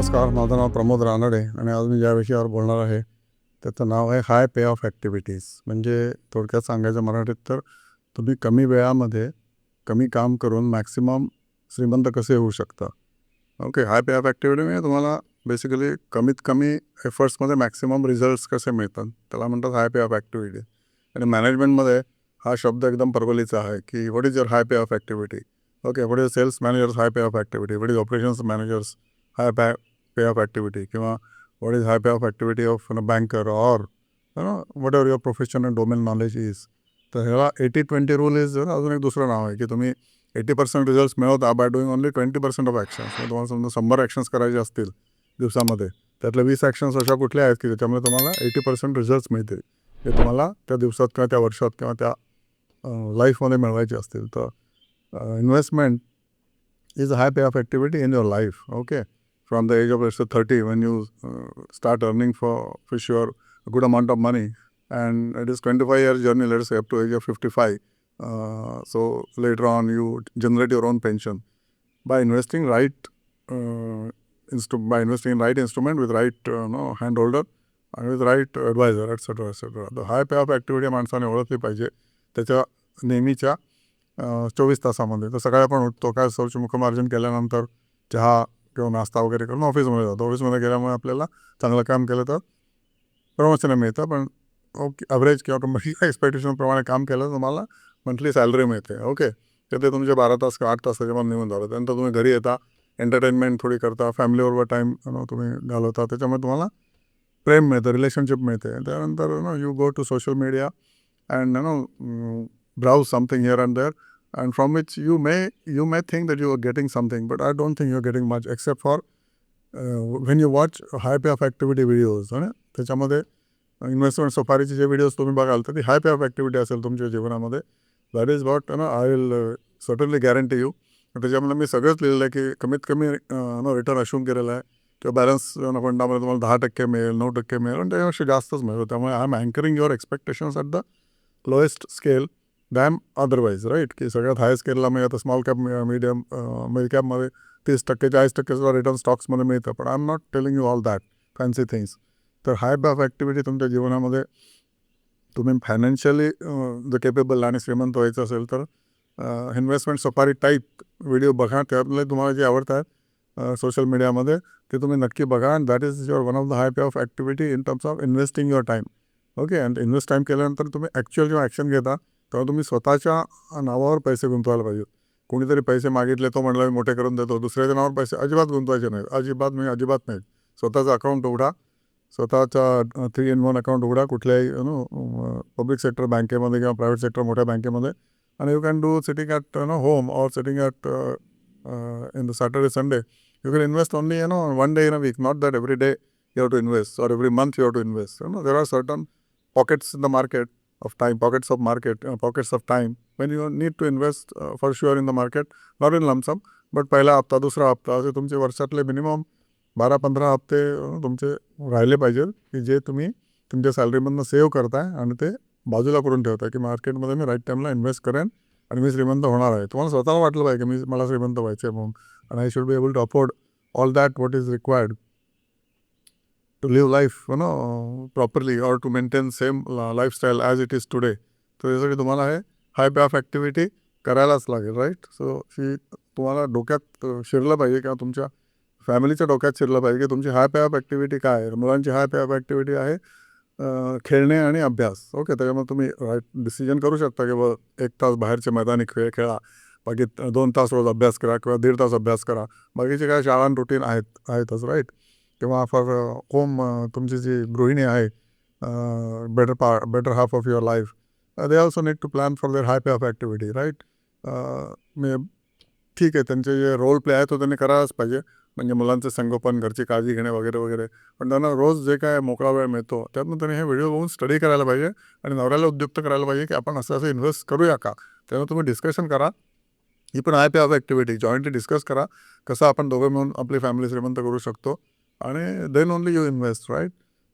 नमस्कार माझं नाव प्रमोद रानडे आणि आज मी ज्या विषयावर बोलणार आहे त्याचं नाव आहे हाय पे ऑफ ॲक्टिव्हिटीज म्हणजे थोडक्यात सांगायचं मराठीत तर तुम्ही कमी वेळामध्ये कमी काम करून मॅक्सिमम श्रीमंत कसे होऊ शकता? Okay high pay off activity म्हणजे तुम्हाला बेसिकली कमीत कमी एफर्ट्समध्ये मॅक्सिमम रिझल्ट्स कसे मिळतात त्याला म्हणतात हाय पे ऑफ ॲक्टिव्हिटी आणि मॅनेजमेंटमध्ये हा शब्द एकदम परवलीचा आहे की what is your high pay off activity okay what is sales managers high pay off activity what is operations managers high पॅ पे ऑफ ॲक्टिव्हिटी किंवा what is high off activity of a banker or you know whatever your profession and domain knowledge is. तर ह्याला eighty twenty rule is अजून एक दुसरं नाव आहे की तुम्ही एटी पर्सेंट रिझल्ट मिळवता by doing only twenty percent of actions तुम्हाला समजा शंभर ॲक्शन्स करायचे असतील दिवसामध्ये त्यातल्या वीस ॲक्शन्स अशा कुठल्या आहेत की त्याच्यामुळे तुम्हाला एटी पर्सेंट रिझल्ट मिळतील ते तुम्हाला त्या दिवसात किंवा त्या वर्षात किंवा त्या लाईफमध्ये मिळवायचे असतील तर investment is high pay off activity in your life okay from the age of let's say 30 when you uh, start earning for for sure a good amount of money and it is 25 years journey let's say up to age of 55 uh, so later on you generate your own pension by investing right uh, instru- by investing in right instrument with right uh, no handholder and with right advisor etc etc the high payoff activity माणसाने ओळखली पाहिजे त्याच्या नेहमीच्या चोवीस तासामध्ये तर सकाळी आपण उठतो काय सौच मुखमार्जन केल्यानंतर चहा किंवा नाश्ता वगैरे करून ऑफिसमध्ये जातो. ऑफिसमध्ये गेल्यामुळे आपल्याला चांगलं काम केलं तर प्रमोशन मिळतं पण ओके ॲव्हरेज किंवा कंपनीच्या एक्सपेक्टेशनप्रमाणे काम केलं तर तुम्हाला मंथली सॅलरी मिळते. ओके? तर ते तुमचे बारा तास किंवा आठ तास त्याच्यामध्ये निघून झालं त्यानंतर तुम्ही घरी येता एंटरटेनमेंट थोडी करता फॅमिलीबरोबर टाईम तुम्ही घालवता त्याच्यामुळे तुम्हाला प्रेम मिळतं रिलेशनशिप मिळते. त्यानंतर know you go to social media and know browse something here and there and from which you may you may think that you are getting something but i don't think you're getting much except for uh, when you watch high pay of activity videos ना? त्याच्यामध्ये investment सफारीचे जे videos तुम्ही बघाल तर ती हाय pay off activity असेल तुमच्या जीवनामध्ये. दॅट इज वॉट ना I will certainly guarantee you त्याच्यामध्ये मी सगळंच लिहिलेलं आहे की कमीत कमी नो रिटर्न अश्यूम केलेला आहे. किंवा बॅलन्स फंडामध्ये तुम्हाला दहा टक्के मिळेल नऊ टक्के मिळेल आणि त्याच्यापेक्षा जास्तच मिळेल. त्यामुळे I am anchoring your expectations at the lowest scale damn otherwise right की सगळ्यात हाय स्केलला म्हणजे आता स्मॉल कॅप मीडियम मिड कॅपमध्ये तीस टक्के चाळीस टक्के सुद्धा रिटर्न स्टॉक्समध्ये मिळतं. पण I am not telling you all that fancy things तर हाय ऑफ ॲक्टिव्हिटी तुमच्या जीवनामध्ये तुम्ही फायनान्शियली uh, जर केपेबल आणि श्रीमंत व्हायचं असेल तर इन्व्हेस्टमेंट सफारी टाईप व्हिडिओ बघा. त्यातले तुम्हाला जे आवडतात uh, सोशल मीडियामध्ये ते तुम्ही नक्की बघा. And that is your one of the high pay off activity in terms of investing your time okay and invest time केल्यानंतर तुम्ही ॲक्च्युअल जेव्हा ॲक्शन घेता तेव्हा तुम्ही स्वतःच्या नावावर पैसे गुंतवायला पाहिजे कोणीतरी पैसे मागितले तो म्हणला मी मोठे करून देतो. दुसऱ्याच्या नावावर पैसे अजिबात गुंतवायचे नाही अजिबात मी अजिबात नाही स्वतःचं अकाउंट उघडा. स्वतःचा थ्री इन वन अकाउंट उघडा कुठल्याही नो पब्लिक सेक्टर बँकेमध्ये किंवा प्रायव्हेट सेक्टर मोठ्या बँकेमध्ये आणि you can do sitting at know home or sitting at in the Saturday Sunday you can invest only you know one day in a week not that every day you have to invest or every month you have to invest you know there are certain pockets in the market of time, pockets of market, uh, pockets of time. When you need to invest uh, for sure in the market, not in lump sum, but पहिला हप्ता दुसरा हप्ता असे तुमचे वर्षातले minimum बारा पंधरा हप्ते तुमचे राहिले पाहिजेत की जे तुम्ही तुमच्या सॅलरीमधनं सेव्ह करताय आणि ते बाजूला करून ठेवताय की मार्केटमध्ये मी राईट टाईमला इन्व्हेस्ट करेन आणि मी श्रीमंत होणार आहे. तुम्हाला स्वतःला वाटलं पाहिजे की मी मला श्रीमंत व्हायचं आहे म्हणून. आणि I should be able to afford all that what is required to live life you know properly or to maintain same uh, lifestyle as it is today. तर त्यासाठी तुम्हाला हे हाय पे ऑफ ॲक्टिव्हिटी करायलाच लागेल राईट सो ही तुम्हाला डोक्यात शिरलं पाहिजे किंवा तुमच्या फॅमिलीच्या डोक्यात शिरलं पाहिजे की तुमची हाय पे ऑफ ॲक्टिव्हिटी काय आहे. मुलांची हाय पे ऑफ ॲक्टिव्हिटी आहे खेळणे आणि अभ्यास. ओके त्याच्यामुळे तुम्ही राईट डिसिजन करू शकता की बा एक तास बाहेरचे मैदानी खेळ खेळा. बाकी दोन तास रोज अभ्यास करा किंवा दीड तास अभ्यास करा. बाकीचे काय शाळां रुटीन आहेत आहेतच राईट किंवा फॉर होम uh, uh, तुमची जी गृहिणी आहे बेटर पा better half of your life they also need to plan for their high pay off activity right मी ठीक आहे त्यांचे जे रोल प्ले आहे तो त्यांनी करायलाच पाहिजे. म्हणजे मुलांचं संगोपन घरची काळजी घेणे वगैरे वगैरे. पण त्यांना रोज जे काय मोकळा वेळ मिळतो त्यातून त्यांनी हे व्हिडिओ बघून स्टडी करायला पाहिजे आणि नवऱ्याला उद्युक्त करायला पाहिजे की आपण असं असं इन्व्हेस्ट करूया का? त्यामुळे तुम्ही डिस्कशन करा. ही पण high pay off activity jointly discuss करा. कसं आपण दोघं मिळून आपली फॅमिली श्रीमंत करू शकतो. आणि then only you invest right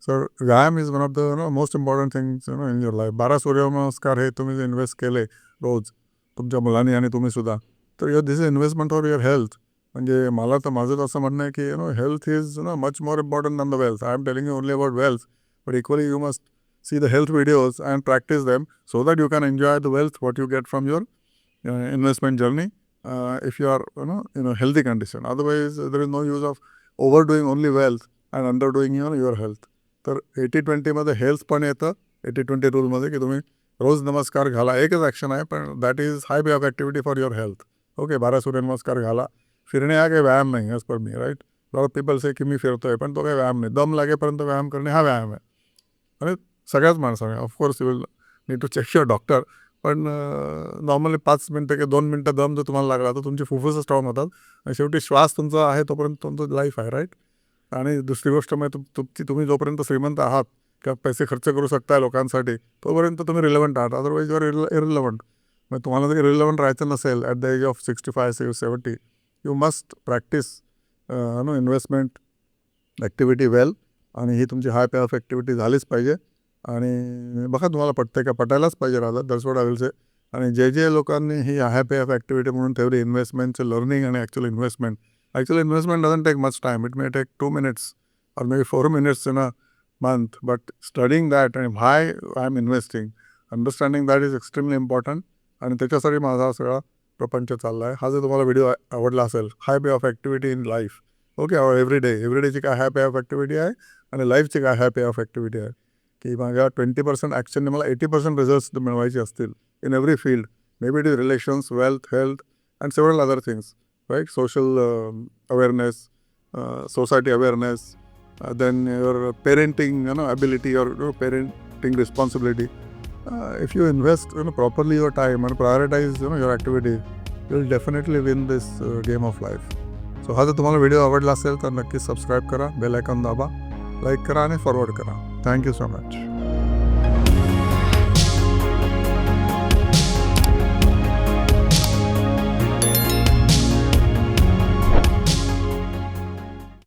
sir व्यायाम is one of the know most important things know in your life बारा सूर्यनमस्कार हे तुम्ही जे इन्व्हेस्ट केले रोज तुमच्या मुलांनी आणि तुम्ही सुद्धा तर your this is investment for your health म्हणजे मला तर माझं तर असं म्हणणं आहे की you know health is know much more important than the wealth I am telling you only about wealth but equally you must see the health videos and practice them so that you can enjoy the wealth what you get from your uh, investment journey uh, if you are you know in a healthy condition. Otherwise there is no use only wealth and underdoing your your health तर eighty ट्वेंटीमध्ये health पण येतं. Eighty twenty रूलमध्ये की तुम्ही रोज नमस्कार घाला. एकच action आहे पण that is high be off activity for your health okay बारा सूर्यनमस्कार घाला. फिरणे हा काही व्यायाम नाही as per me right lot peoples आहे की मी फिरतोय पण तो काही व्यायाम नाही. दम लागेपर्यंत व्यायाम करणे हा व्यायाम आहे. आणि सगळ्याच माणसाने of course you will need to check your doctor पण नॉर्मली पाच मिनटं किंवा दोन मिनटं दम जर तुम्हाला लागला तर तुमची फुफ्फुसं स्ट्रॉंग होतात. आणि शेवटी श्वास तुमचा आहे तोपर्यंत तुमचं लाईफ आहे राईट आणि दुसरी गोष्ट म्हणजे तुमची तुम्ही जोपर्यंत श्रीमंत आहात किंवा पैसे खर्च करू शकताय लोकांसाठी तोपर्यंत तुम्ही रिलेवंट आहात. अदरवाईज युअर इरिलेवंट मग तुम्हाला जर इरिलेवंट राहायचं नसेल at the age of sixty five seventy you must practise no investment activity well आणि ही तुमची हाय पे ऑफ ॲक्टिव्हिटी झालीच पाहिजे. आणि बघा तुम्हाला पटते का? पटायलाच पाहिजे राहिलं दर्सवड अवेलचे आणि जे जे लोकांनी ही हाय पे ऑफ ॲक्टिव्हिटी म्हणून ठेवली इन्व्हेस्टमेंटचं लर्निंग आणि actual investment actual investment doesn't take much time it may take two minutes और may be four minutes in a month but studying that आणि why I am investing understanding that is extremely important आणि त्याच्यासाठी माझा सगळा प्रपंच चालला आहे हा जर तुम्हाला व्हिडिओ आवडला असेल high pay off activity in life okay every day every डेची काय हाय पे ऑफ ॲक्टिव्हिटी आहे? आणि लाईफची काय हाय पे ऑफ ॲक्टिव्हिटी आहे? की माझ्या ट्वेंटी पर्सेंट ॲक्शनने मला एटी पर्सेंट रिझल्ट्स मिळवायचे असतील in every field may be it is relations wealth health and several other things right social awareness society awareness then your parenting you know ability your parenting responsibility if you invest you know properly your time आणि prioritise you know your activity you will definitely win this game of life so हा जर तुम्हाला video आवडला असेल तर नक्कीच subscribe करा bell icon दाबा लाईक करा आणि फॉरवर्ड करा. Thank you so much